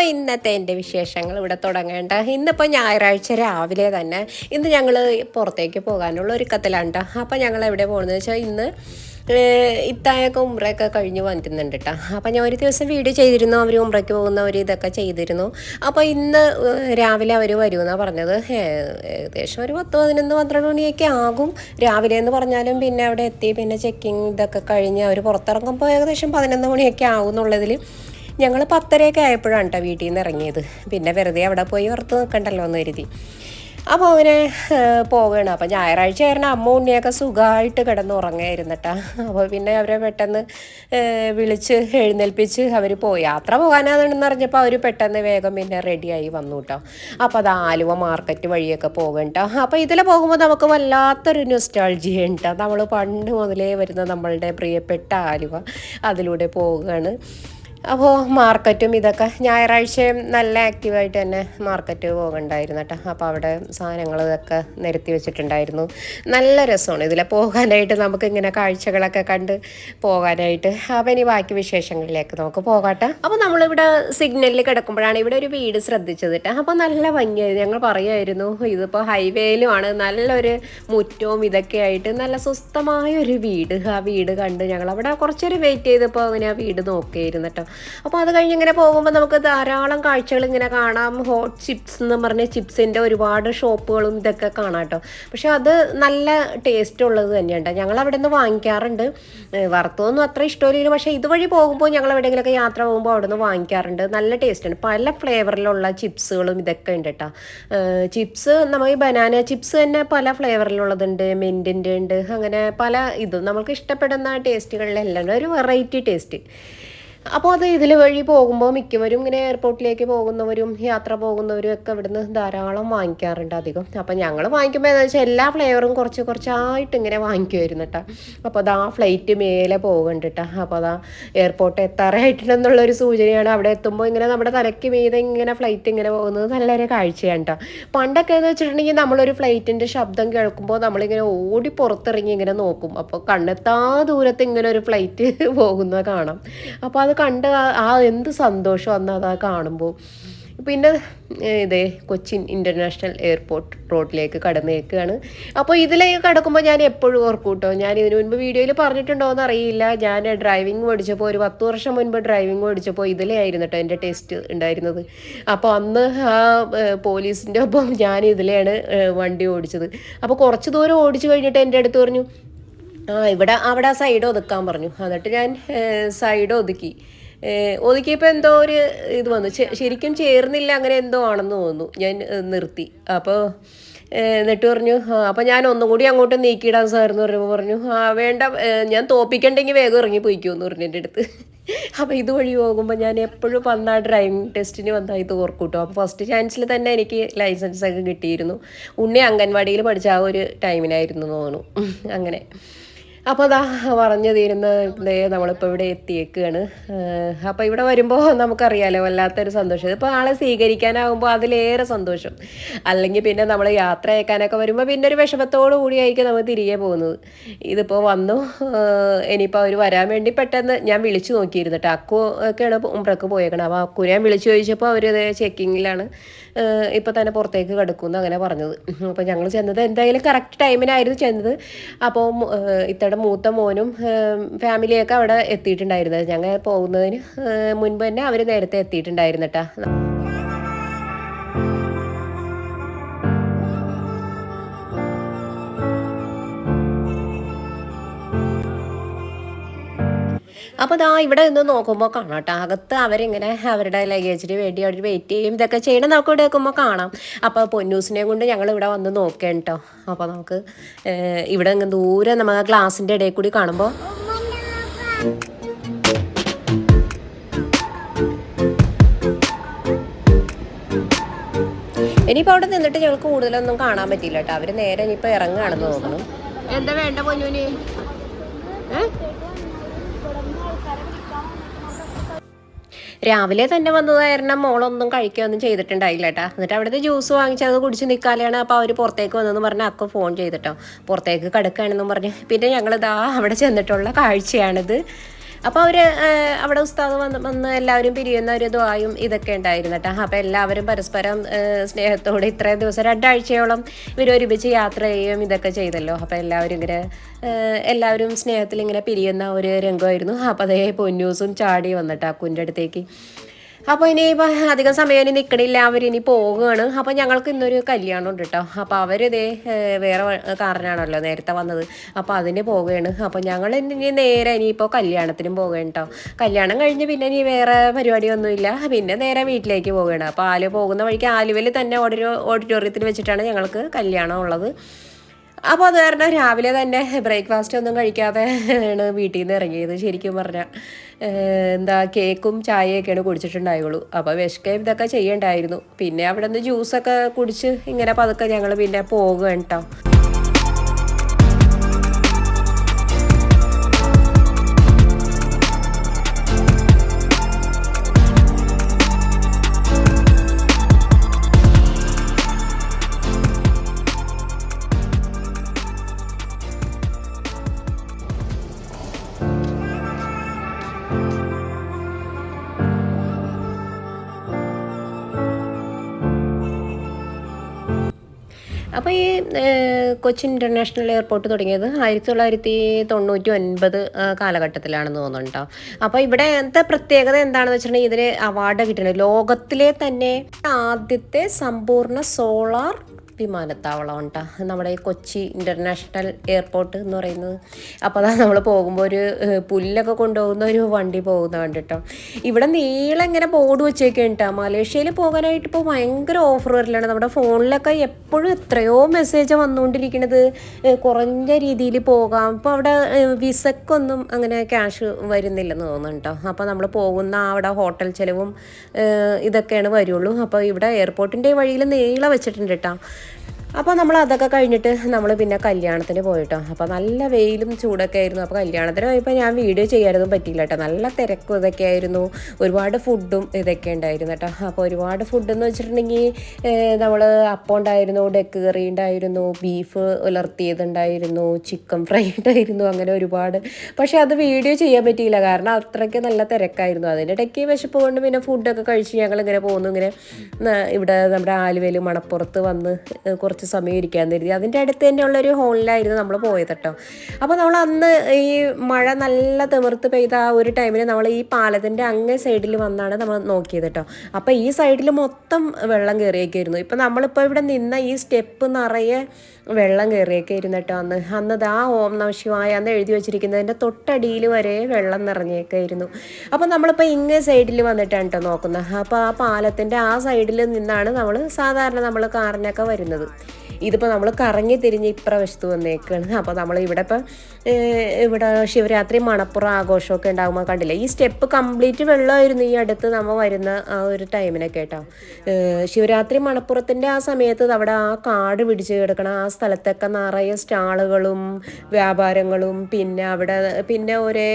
അപ്പോൾ ഇന്നത്തെ എന്റെ വിശേഷങ്ങൾ ഇവിടെ തുടങ്ങേണ്ട. ഇന്നിപ്പോൾ ഞായറാഴ്ച രാവിലെ തന്നെ ഇന്ന് ഞങ്ങൾ പുറത്തേക്ക് പോകാനുള്ള ഒരുക്കത്തിലാണ് കേട്ടോ അപ്പോൾ ഞങ്ങൾ എവിടെ പോകുന്നത് വെച്ചാൽ ഇന്ന് ഇത്തായൊക്കെ ഉമ്രയൊക്കെ കഴിഞ്ഞ് വന്നിരുന്നുണ്ട് കേട്ടോ അപ്പോൾ ഞാൻ ഒരു ദിവസം വീഡിയോ ചെയ്തിരുന്നു അവർ ഉമ്രയ്ക്ക് പോകുന്നവർ ഇതൊക്കെ ചെയ്തിരുന്നു. അപ്പോൾ ഇന്ന് രാവിലെ അവർ വരുമെന്നാണ് പറഞ്ഞത്. ഏകദേശം ഒരു പത്ത് പതിനൊന്ന് പന്ത്രണ്ട് മണിയൊക്കെ ആകും രാവിലെ എന്ന് പറഞ്ഞാലും പിന്നെ അവിടെ എത്തി പിന്നെ ചെക്കിങ് ഇതൊക്കെ കഴിഞ്ഞ് അവർ പുറത്തിറങ്ങുമ്പോൾ ഏകദേശം പതിനൊന്ന് മണിയൊക്കെ ആകും എന്നുള്ളതിൽ ഞങ്ങൾ പത്തരയൊക്കെ ആയപ്പോഴാണ് കേട്ടോ വീട്ടിൽ നിന്ന് ഇറങ്ങിയത്. പിന്നെ വെറുതെ അവിടെ പോയി ഓർത്ത് നിൽക്കണ്ടല്ലോ എന്ന് കരുതി. അപ്പോൾ അങ്ങനെ പോവുകയാണ് അപ്പോൾ ഞായറാഴ്ച ആയിരുന്നു അമ്മ ഉണ്ണിയൊക്കെ സുഖമായിട്ട് കിടന്ന് ഉറങ്ങായിരുന്നു കേട്ടോ അപ്പോൾ പിന്നെ അവരെ പെട്ടെന്ന് വിളിച്ച് എഴുന്നേൽപ്പിച്ച് അവർ പോയി. യാത്ര പോകാനാണെന്ന് അറിഞ്ഞപ്പോൾ അവർ പെട്ടെന്ന് വേഗം പിന്നെ റെഡിയായി വന്നു കേട്ടോ അപ്പോൾ അത് ആലുവ മാർക്കറ്റ് വഴിയൊക്കെ പോകും കേട്ടോ അപ്പോൾ ഇതിൽ പോകുമ്പോൾ നമുക്ക് വല്ലാത്തൊരു നൊസ്റ്റാൾജിയ ഉണ്ട് നമ്മൾ പണ്ട് മുതലേ വരുന്ന നമ്മളുടെ പ്രിയപ്പെട്ട ആലുവ അതിലൂടെ പോവുകയാണ്. അപ്പോൾ മാർക്കറ്റും ഇതൊക്കെ ഞായറാഴ്ചയും നല്ല ആക്റ്റീവായിട്ട് തന്നെ മാർക്കറ്റ് പോകണ്ടായിരുന്നു കേട്ടോ അപ്പോൾ അവിടെ സാധനങ്ങൾ ഇതൊക്കെ നിരത്തി വെച്ചിട്ടുണ്ടായിരുന്നു. നല്ല രസമാണ് ഇതിലെ പോകാനായിട്ട്. നമുക്ക് ഇങ്ങനെ കാഴ്ചകളൊക്കെ കണ്ട് പോകാനായിട്ട്. അപ്പോൾ ഇനി ബാക്കി വിശേഷങ്ങളിലേക്ക് നമുക്ക് പോകാട്ടെ അപ്പോൾ നമ്മളിവിടെ സിഗ്നലിൽ കിടക്കുമ്പോഴാണ് ഇവിടെ ഒരു വീട് ശ്രദ്ധിച്ചത് കേട്ടോ അപ്പോൾ നല്ല ഭംഗിയായി. ഞങ്ങൾ പറയുമായിരുന്നു ഇതിപ്പോൾ ഹൈവേയിലുമാണ് നല്ലൊരു മുറ്റവും ഇതൊക്കെ ആയിട്ട് നല്ല സ്വസ്ഥമായ ഒരു വീട്. ആ വീട് കണ്ട് ഞങ്ങൾ അവിടെ കുറച്ചൊരു വെയിറ്റ് ചെയ്തപ്പോൾ അങ്ങനെ ആ വീട് നോക്കിയിരുന്നു കേട്ടോ അപ്പോൾ അത് കഴിഞ്ഞ് ഇങ്ങനെ പോകുമ്പോൾ നമുക്ക് ധാരാളം കാഴ്ചകൾ ഇങ്ങനെ കാണാം. ഹോട്ട് ചിപ്സ് എന്ന് പറഞ്ഞ ചിപ്സിന്റെ ഒരുപാട് ഷോപ്പുകളും ഇതൊക്കെ കാണാം കേട്ടോ പക്ഷെ അത് നല്ല ടേസ്റ്റ് ഉള്ളത് തന്നെയാണ് ഞങ്ങൾ അവിടെ നിന്ന് വാങ്ങിക്കാറുണ്ട് വറുത്തതൊന്നും അത്ര ഇഷ്ടമില്ല പക്ഷേ ഇതുവഴി പോകുമ്പോൾ ഞങ്ങൾ എവിടെയെങ്കിലുമൊക്കെ യാത്ര പോകുമ്പോൾ അവിടെ നിന്ന് വാങ്ങിക്കാറുണ്ട്. നല്ല ടേസ്റ്റാണ് പല ഫ്ലേവറിലുള്ള ചിപ്സുകളും ഇതൊക്കെ ഉണ്ട് കേട്ടോ ചിപ്സ് നമുക്ക് ബനാന ചിപ്സ് തന്നെ പല ഫ്ലേവറിലുള്ളതുണ്ട് മിന്റിന്റെ ഉണ്ട്. അങ്ങനെ പല ഇതും. നമുക്ക് ഇഷ്ടപ്പെടുന്ന ടേസ്റ്റുകളിലെല്ലാം. ഒരു വെറൈറ്റി ടേസ്റ്റ് അപ്പോൾ അത് ഇതിൽ വഴി പോകുമ്പോൾ മിക്കവരും ഇങ്ങനെ എയർപോർട്ടിലേക്ക് പോകുന്നവരും യാത്ര പോകുന്നവരും ഒക്കെ ഇവിടുന്ന് ധാരാളം വാങ്ങിക്കാറുണ്ട് അധികം. അപ്പോൾ ഞങ്ങൾ വാങ്ങിക്കുമ്പോൾ എന്താ വെച്ചാൽ എല്ലാ ഫ്ലേവറും കുറച്ച് കുറച്ചായിട്ട് ഇങ്ങനെ വാങ്ങിക്കുമായിരുന്നു കേട്ടോ അപ്പോൾ അതാ ഫ്ലൈറ്റ് മേലെ പോകുന്നുണ്ട് കേട്ടോ അപ്പോൾ അതാ എയർപോർട്ട് എത്താറായിട്ടുണ്ടെന്നുള്ളൊരു സൂചനയാണ് അവിടെ എത്തുമ്പോൾ ഇങ്ങനെ നമ്മുടെ തലയ്ക്ക് മീതെ ഇങ്ങനെ ഫ്ലൈറ്റ് ഇങ്ങനെ പോകുന്നത് നല്ലൊരു കാഴ്ചയാണ് കേട്ടോ പണ്ടൊക്കെ എന്ന് വെച്ചിട്ടുണ്ടെങ്കിൽ നമ്മളൊരു ഫ്ലൈറ്റിന്റെ ശബ്ദം കേൾക്കുമ്പോൾ നമ്മളിങ്ങനെ ഓടി പുറത്തിറങ്ങി ഇങ്ങനെ നോക്കും. അപ്പോൾ കണ്ണെത്താ ദൂരത്ത് ഇങ്ങനെ ഒരു ഫ്ലൈറ്റ് പോകുന്നത് കാണാം. അപ്പോൾ അത് കണ്ട് ആ- എന്ത് സന്തോഷം അന്ന് അത് കാണുമ്പോൾ പിന്നെ ഇതേ കൊച്ചിൻ ഇന്റർനാഷണൽ എയർപോർട്ട് റോഡിലേക്ക് കടന്നേക്കാണ്. അപ്പോൾ ഇതിലേക്ക് കടക്കുമ്പോൾ ഞാൻ എപ്പോഴും ഓർക്കും കേട്ടോ ഞാൻ ഇതിനു മുൻപ് വീഡിയോയിൽ പറഞ്ഞിട്ടുണ്ടോ എന്ന് അറിയില്ല. ഞാൻ ഡ്രൈവിംഗ് പഠിച്ചപ്പോൾ ഒരു പത്ത് വർഷം മുൻപ് ഡ്രൈവിംഗ് പഠിച്ചപ്പോൾ ഇതിലേ ആയിരുന്നു കേട്ടോ എന്റെ ടെസ്റ്റ് ഉണ്ടായിരുന്നത്. അപ്പോൾ അന്ന് ആ പോലീസിന്റെ ഒപ്പം ഞാൻ ഇതിലെയാണ് വണ്ടി ഓടിച്ചത്. അപ്പോൾ കുറച്ച് ദൂരം ഓടിച്ചു കഴിഞ്ഞിട്ട് എന്റെ അടുത്ത് പറഞ്ഞു ആ ഇവിടെ അവിടെ സൈഡ് ഒതുക്കാൻ പറഞ്ഞു. എന്നിട്ട് ഞാൻ സൈഡ് ഒതുക്കി. ഒതുക്കിയപ്പോൾ എന്തോ ഒരു ഇത് വന്നു. ശരിക്കും ചേർന്നില്ല അങ്ങനെ എന്തോ ആണെന്ന് തോന്നുന്നു. ഞാൻ നിർത്തി. അപ്പോൾ എന്നിട്ട് പറഞ്ഞു ആ അപ്പോൾ ഞാൻ ഒന്നും കൂടി അങ്ങോട്ട് നീക്കിയിടാൻ സാറെന്ന് പറഞ്ഞപ്പോൾ പറഞ്ഞു ആ വേണ്ട ഞാൻ തോപ്പിക്കണ്ടെങ്കിൽ വേഗം ഇറങ്ങി പോയിക്കോ എന്ന് പറഞ്ഞു എന്റെ അടുത്ത്. അപ്പോൾ ഇതുവഴി പോകുമ്പോൾ ഞാൻ എപ്പോഴും വന്ന ഡ്രൈവിംഗ് ടെസ്റ്റിന് വന്നാൽ ഇത് ഓർക്കൂട്ടോ. അപ്പോൾ ഫസ്റ്റ് ചാൻസിൽ തന്നെ എനിക്ക് ലൈസൻസ് ഒക്കെ കിട്ടിയിരുന്നു. ഉണ്ണി അംഗൻവാടിയിൽ പഠിച്ച ആ ഒരു ടൈമിനായിരുന്നു തോന്നുന്നു. അങ്ങനെ. അപ്പോൾ അതാ പറഞ്ഞു തീരുന്ന ദേ നമ്മളിപ്പോൾ ഇവിടെ എത്തിയേക്കാണ്. അപ്പോൾ ഇവിടെ വരുമ്പോൾ നമുക്കറിയാലോ വല്ലാത്തൊരു സന്തോഷം. ഇതിപ്പോൾ ആളെ സ്വീകരിക്കാനാകുമ്പോൾ അതിലേറെ സന്തോഷം. അല്ലെങ്കിൽ പിന്നെ നമ്മൾ യാത്ര അയക്കാനൊക്കെ വരുമ്പോൾ പിന്നെ ഒരു വിഷമത്തോടു കൂടിയായിരിക്കും നമ്മൾ തിരികെ പോകുന്നത്. ഇതിപ്പോൾ വന്നു. ഇനിയിപ്പോൾ അവർ വരാൻ വേണ്ടി പെട്ടെന്ന് ഞാൻ വിളിച്ചു നോക്കിയിരുന്നു കേട്ടോ അക്കു ഒക്കെയാണ് ഉമ്പ്രക്ക് പോയേക്കണം. അപ്പോൾ അക്കു ഞാൻ വിളിച്ചു ചോദിച്ചപ്പോൾ അവർ ചെക്കിങ്ങിലാണ് ഇപ്പോൾ തന്നെ പുറത്തേക്ക് കിടക്കുമെന്ന് അങ്ങനെ പറഞ്ഞത്. അപ്പോൾ ഞങ്ങൾ ചെന്നത് എന്തായാലും കറക്റ്റ് ടൈമിനായിരുന്നു ചെന്നത്. അപ്പോൾ ഇത്തയുടെ മൂത്ത മോനും ഫാമിലിയൊക്കെ അവിടെ എത്തിയിട്ടുണ്ടായിരുന്നത്. ഞങ്ങൾ പോകുന്നതിന് മുൻപ് തന്നെ അവർ നേരത്തെ എത്തിയിട്ടുണ്ടായിരുന്നു കേട്ടോ അപ്പോൾ ദാ ഇവിടെ നിന്ന് നോക്കുമ്പോൾ കാണാം കേട്ടോ അകത്ത് അവരിങ്ങനെ അവരുടെ ലഗേജിന് വേണ്ടി അവർ വെയിറ്റ് ചെയ്യും. ഇതൊക്കെ ചെയ്യണം നമുക്ക് ഇവിടെ നോക്കുമ്പോൾ കാണാം. അപ്പോൾ പൊന്നൂസിനെ കൊണ്ട് ഞങ്ങൾ ഇവിടെ വന്ന് നോക്കേണ്ട കേട്ടോ അപ്പോൾ നമുക്ക് ഇവിടെ ദൂരെ നമുക്ക് ഗ്ലാസിന്റെ ഇടയിൽ കൂടി കാണുമ്പോൾ ഇനിയിപ്പോൾ അവിടെ നിന്നിട്ട് ഞങ്ങൾക്ക് കൂടുതലൊന്നും കാണാൻ പറ്റിയില്ല കേട്ടോ അവർ നേരെ ഇനിയിപ്പോൾ ഇറങ്ങുകയാണെന്ന് തോന്നുന്നു. എന്താ വേണ്ട പൊന്നൂന്? രാവിലെ തന്നെ വന്നത് കാരണം മോളൊന്നും കഴിക്കുകയൊന്നും ചെയ്തിട്ടുണ്ടായില്ല കേട്ടാ എന്നിട്ട് അവിടുത്തെ ജ്യൂസ് വാങ്ങിച്ചത് കുടിച്ച് നിൽക്കാലെയാണ് അപ്പോൾ അവർ പുറത്തേക്ക് വന്നതെന്ന് പറഞ്ഞ് അക്ക ഫോൺ ചെയ്തിട്ടോ. പുറത്തേക്ക് കിടക്കുകയാണെന്നും പറഞ്ഞ്. പിന്നെ ഞങ്ങൾ ഇതാ അവിടെ ചെന്നിട്ടുള്ള കാഴ്ചയാണിത്. അപ്പോൾ അവർ അവിടെ ഉസ്താദ് വന്ന് വന്ന് എല്ലാവരും പിരിയുന്ന ഒരു ദ്വായും ഇതൊക്കെ ഉണ്ടായിരുന്നു കേട്ടോ. അപ്പോൾ എല്ലാവരും പരസ്പരം സ്നേഹത്തോടെ ഇത്രയും ദിവസം രണ്ടാഴ്ചയോളം ഇവർ ഒരുമിച്ച് യാത്ര ചെയ്യുകയും ഇതൊക്കെ ചെയ്തല്ലോ. അപ്പോൾ എല്ലാവരും ഇങ്ങനെ എല്ലാവരും സ്നേഹത്തിൽ ഇങ്ങനെ പിരിയുന്ന ഒരു രംഗമായിരുന്നു. അപ്പോൾ അതേ പൊന്നൂസും ചാടി വന്നിട്ട് അക്കുന്റെ അടുത്തേക്ക് അപ്പോൾ ഇനി അധികം സമയം ഇനി നിൽക്കണില്ല അവരിനി പോവുകയാണ്. അപ്പോൾ ഞങ്ങൾക്ക് ഇന്നൊരു കല്യാണം ഉണ്ട് കേട്ടോ അപ്പോൾ അവരിതേ വേറെ കാറിനാണല്ലോ നേരത്തെ വന്നത്. അപ്പോൾ അതിന് പോവുകയാണ്. അപ്പോൾ ഞങ്ങൾ ഇനി നേരെ ഇനിയിപ്പോൾ കല്യാണത്തിനും പോവുകയാണ് കേട്ടോ കല്യാണം കഴിഞ്ഞ് പിന്നെ ഇനി വേറെ പരിപാടിയൊന്നുമില്ല. പിന്നെ നേരെ വീട്ടിലേക്ക് പോവുകയാണ്. അപ്പോൾ ആലു പോകുന്ന വഴിക്ക് ആലുവയിൽ തന്നെ ഓഡിറ്റോ ഓഡിറ്റോറിയത്തിൽ വെച്ചിട്ടാണ് ഞങ്ങൾക്ക് കല്യാണം ഉള്ളത് അപ്പോൾ അത് കാരണം രാവിലെ തന്നെ ബ്രേക്ക്ഫാസ്റ്റ് ഒന്നും കഴിക്കാതെ ആണ് വീട്ടിൽ നിന്ന് ഇറങ്ങിയത് ശരിക്കും പറഞ്ഞാൽ എന്താ കേക്കും ചായയൊക്കെയാണ് കുടിച്ചിട്ടുണ്ടായുള്ളൂ. അപ്പോൾ വിശക്കുകയും ഇതൊക്കെ ചെയ്യണ്ടായിരുന്നു. പിന്നെ അവിടെ നിന്ന് ജ്യൂസൊക്കെ കുടിച്ച് ഇങ്ങനെ പതുക്കെ ഞങ്ങൾ പിന്നെ പോകുക കേട്ടോ അപ്പോൾ ഈ കൊച്ചി കൊച്ചിൻ ഇന്റർനാഷണൽ എയർപോർട്ട് തുടങ്ങിയത് ആയിരത്തി തൊള്ളായിരത്തി തൊണ്ണൂറ്റി ഒൻപത് കാലഘട്ടത്തിലാണെന്ന് തോന്നുന്നുണ്ടോ അപ്പോൾ ഇവിടെ എന്താ പ്രത്യേകത എന്താണെന്ന് വെച്ചിട്ടുണ്ടെങ്കിൽ ഇതിന് അവാർഡ് കിട്ടുന്നത് ലോകത്തിലെ തന്നെ ആദ്യത്തെ സമ്പൂർണ സോളാർ വിമാനത്താവളം കേട്ടോ നമ്മുടെ കൊച്ചി ഇന്റർനാഷണൽ എയർപോർട്ട് എന്ന് പറയുന്നത്. അപ്പോൾ അതാ നമ്മൾ പോകുമ്പോൾ ഒരു പുല്ലൊക്കെ കൊണ്ടുപോകുന്ന ഒരു വണ്ടി പോകുന്ന കണ്ടിട്ടോ. ഇവിടെ നീളം ഇങ്ങനെ ബോർഡ് വെച്ചേക്കാണ് കേട്ടോ മലേഷ്യയിൽ പോകാനായിട്ട് ഇപ്പോൾ ഭയങ്കര ഓഫർ വരലാണ്. നമ്മുടെ ഫോണിലൊക്കെ എപ്പോഴും എത്രയോ മെസ്സേജ് വന്നുകൊണ്ടിരിക്കുന്നത് കുറഞ്ഞ രീതിയിൽ പോകാം. ഇപ്പോൾ അവിടെ വിസക്കൊന്നും അങ്ങനെ ക്യാഷ് വരുന്നില്ലെന്ന് തോന്നുന്നു കേട്ടോ അപ്പോൾ നമ്മൾ പോകുന്ന അവിടെ ഹോട്ടൽ ചിലവും ഇതൊക്കെയാണ് വരുള്ളൂ. അപ്പോൾ ഇവിടെ എയർപോർട്ടിന്റെ വഴിയിൽ നീളം വെച്ചിട്ടുണ്ട് കേട്ടോ. അപ്പോൾ നമ്മൾ അതൊക്കെ കഴിഞ്ഞിട്ട് നമ്മൾ പിന്നെ കല്യാണത്തിന് പോയിട്ടോ. അപ്പോൾ നല്ല വെയിലും ചൂടൊക്കെ ആയിരുന്നു. അപ്പോൾ കല്യാണത്തിന് പോയപ്പോൾ ഞാൻ വീഡിയോ ചെയ്യാനൊന്നും പറ്റിയില്ല കേട്ടോ. നല്ല തിരക്കും ഇതൊക്കെ ആയിരുന്നു. ഒരുപാട് ഫുഡും ഇതൊക്കെ ഉണ്ടായിരുന്നു കേട്ടോ. അപ്പോൾ ഒരുപാട് ഫുഡ് എന്ന് വെച്ചിട്ടുണ്ടെങ്കിൽ നമ്മൾ അപ്പം ഉണ്ടായിരുന്നു ഡെക്ക് കറി ഉണ്ടായിരുന്നു ബീഫ് ഉലർത്തിയതുണ്ടായിരുന്നു ചിക്കൻ ഫ്രൈ ഉണ്ടായിരുന്നു അങ്ങനെ ഒരുപാട്. പക്ഷേ അത് വീഡിയോ ചെയ്യാൻ പറ്റിയില്ല. കാരണം അത്രയ്ക്ക് നല്ല തിരക്കായിരുന്നു. അതിന്റെ ഇടയ്ക്ക് വിശപ്പ് കൊണ്ട് പിന്നെ ഫുഡൊക്കെ കഴിച്ച് ഞങ്ങൾ ഇങ്ങനെ പോകുന്നു ഇങ്ങനെ ഇവിടെ നമ്മുടെ ആലുവയിൽ മണപ്പുറത്ത് വന്ന് ഏഹ് കുറച്ച് സമയം ഇരിക്കാൻ കരുതി. അതിന്റെ അടുത്ത് തന്നെയുള്ളൊരു ഹോളിലായിരുന്നു നമ്മൾ പോയത് കേട്ടോ. അപ്പോൾ നമ്മൾ അന്ന് ഈ മഴ നല്ല തിമിർത്ത് പെയ്ത ആ ഒരു ടൈമിൽ നമ്മൾ ഈ പാലത്തിന്റെ അങ്ങേ സൈഡിൽ വന്നാണ് നമ്മൾ നോക്കിയത് കേട്ടോ. അപ്പോൾ ഈ സൈഡിൽ മൊത്തം വെള്ളം കയറിയൊക്കെയായിരുന്നു. ഇപ്പം നമ്മളിപ്പോൾ ഇവിടെ നിന്ന ഈ സ്റ്റെപ്പ് നിറയെ വെള്ളം കയറിയൊക്കെ ഇരുന്നു കേട്ടോ അന്ന്. അന്ന് ആ ഓം നമ ശിവായ അന്ന് എഴുതി വെച്ചിരിക്കുന്നതിന്റെ തൊട്ടടിയിൽ വരെ വെള്ളം നിറഞ്ഞൊക്കെ ആയിരുന്നു അപ്പോൾ നമ്മളിപ്പോൾ ഇങ്ങേ സൈഡിൽ വന്നിട്ടാണ് കേട്ടോ നോക്കുന്നത്. അപ്പോൾ ആ പാലത്തിന്റെ ആ സൈഡിൽ നിന്നാണ് നമ്മൾ സാധാരണ നമ്മൾ കാറിനൊക്കെ വരുന്നത്. ഇതിപ്പോൾ നമ്മൾ കറങ്ങി തിരിഞ്ഞ് ഇപ്രവശത്ത് വന്നേക്കാണ്. അപ്പോൾ നമ്മൾ ഇവിടെ ഇപ്പം ഇവിടെ ശിവരാത്രി മണപ്പുറം ആഘോഷമൊക്കെ ഉണ്ടാകുമ്പോൾ കണ്ടില്ല? ഈ സ്റ്റെപ്പ് കംപ്ലീറ്റ് വെള്ളമായിരുന്നു ഈ അടുത്ത് നമ്മൾ വരുന്ന ആ ഒരു ടൈമിനൊക്കെ കേട്ടോ. ശിവരാത്രി മണപ്പുറത്തിന്റെ ആ സമയത്ത് അവിടെ ആ കാട് പിടിച്ച് കിടക്കണം ആ സ്ഥലത്തൊക്കെ നിറയെ സ്റ്റാളുകളും വ്യാപാരങ്ങളും പിന്നെ അവിടെ പിന്നെ ഒരേ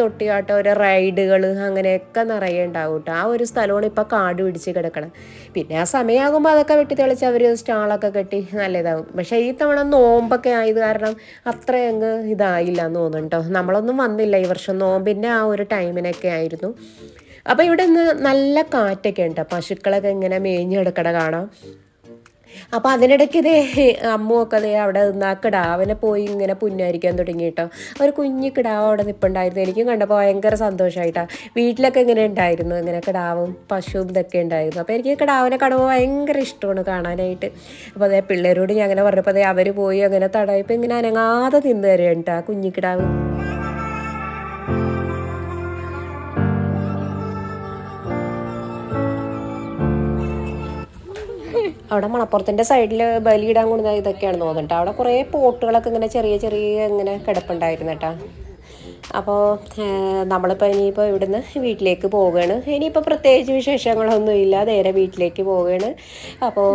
തൊട്ടിയാട്ടം ഒരേ റൈഡുകൾ അങ്ങനെയൊക്കെ നിറയെ ഉണ്ടാവും കേട്ടോ. ആ ഒരു സ്ഥലമാണ് ഇപ്പോൾ കാട് പിടിച്ച് കിടക്കണം പിന്നെ ആ സമയമാകുമ്പോൾ അതൊക്കെ വെട്ടി തെളിച്ച് അവർ സ്റ്റാളൊക്കെ കെട്ടി നല്ലതാവും. പക്ഷേ ഈ തവണ നോമ്പൊക്കെ ആയത് കാരണം അത്ര അങ്ങ് ഇതായില്ല എന്ന് തോന്നുന്നു കേട്ടോ നമ്മളൊന്നും വന്നില്ല ഈ വർഷം നോമ്പിന്റെ ആ ഒരു ടൈമിനൊക്കെ ആയിരുന്നു. അപ്പോൾ ഇവിടെ നിന്ന് നല്ല കാറ്റൊക്കെ ഉണ്ട് പശുക്കളൊക്കെ ഇങ്ങനെ മേഞ്ഞെടുക്കണ കാണാം. അപ്പോൾ അതിനിടയ്ക്ക് ഇതേ അമ്മുവൊക്കെ ദേ അവിടെ നിന്ന് ആ കിടാവിനെ പോയി ഇങ്ങനെ പുന്നായിരിക്കാൻ തുടങ്ങി കേട്ടോ. ഒരു കുഞ്ഞു കിടാവ് അവിടെ നിൽപ്പുണ്ടായിരുന്നു എനിക്കും കണ്ടപ്പോൾ ഭയങ്കര സന്തോഷമായിട്ടാണ് വീട്ടിലൊക്കെ ഇങ്ങനെ ഉണ്ടായിരുന്നു. ഇങ്ങനെ കിടാവും പശുവും ഇതൊക്കെ ഉണ്ടായിരുന്നു. അപ്പോൾ എനിക്ക് കിടാവിനെ കടവ് ഭയങ്കര ഇഷ്ടമാണ് കാണാനായിട്ട്. അപ്പോൾ അതേ പിള്ളേരോട് ഞാൻ അങ്ങനെ പറഞ്ഞപ്പോൾ അതേ അവർ പോയി അങ്ങനെ തടയപ്പോൾ ഇങ്ങനെ അനങ്ങാതെ നിന്ന് തരുകയാണ് കേട്ടോ ആ കുഞ്ഞു അവിടെ മണപ്പുറത്തിന്റെ സൈഡിൽ ബലിയിടാൻ കൊണ്ടുവന്ന ഇതൊക്കെയാണ് തോന്നുന്നുണ്ട്. അവിടെ കുറേ പോട്ടുകളൊക്കെ ഇങ്ങനെ ചെറിയ ചെറിയ ഇങ്ങനെ കിടപ്പുണ്ടായിരുന്നു കേട്ടോ. അപ്പോൾ നമ്മളിപ്പോൾ ഇനിയിപ്പോൾ ഇവിടുന്ന് വീട്ടിലേക്ക് പോവുകയാണ്. ഇനിയിപ്പോൾ പ്രത്യേകിച്ച് വിശേഷങ്ങളൊന്നും ഇല്ല നേരെ വീട്ടിലേക്ക് പോവുകയാണ്. അപ്പോൾ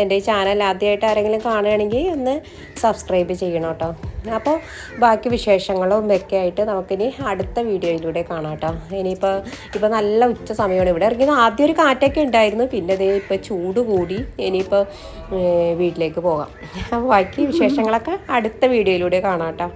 എന്റെ ഈ ചാനൽ ആദ്യമായിട്ട് ആരെങ്കിലും കാണുകയാണെങ്കിൽ ഒന്ന് സബ്സ്ക്രൈബ് ചെയ്യണം കേട്ടോ. അപ്പോൾ ബാക്കി വിശേഷങ്ങളും ഒക്കെ ആയിട്ട് നമുക്കിനി അടുത്ത വീഡിയോയിലൂടെ കാണാം കേട്ടോ. ഇനിയിപ്പോൾ ഇപ്പോൾ നല്ല ഉച്ച സമയമാണ്. ഇവിടെ ഇറങ്ങിയത് ആദ്യം ഒരു കാറ്റൊക്കെ ഉണ്ടായിരുന്നു. പിന്നെ ദേ ഇപ്പോൾ ചൂട് കൂടി. ഇനിയിപ്പോൾ വീട്ടിലേക്ക് പോകാം. അപ്പോൾ ബാക്കി വിശേഷങ്ങളൊക്കെ അടുത്ത വീഡിയോയിലൂടെ കാണാം കേട്ടോ.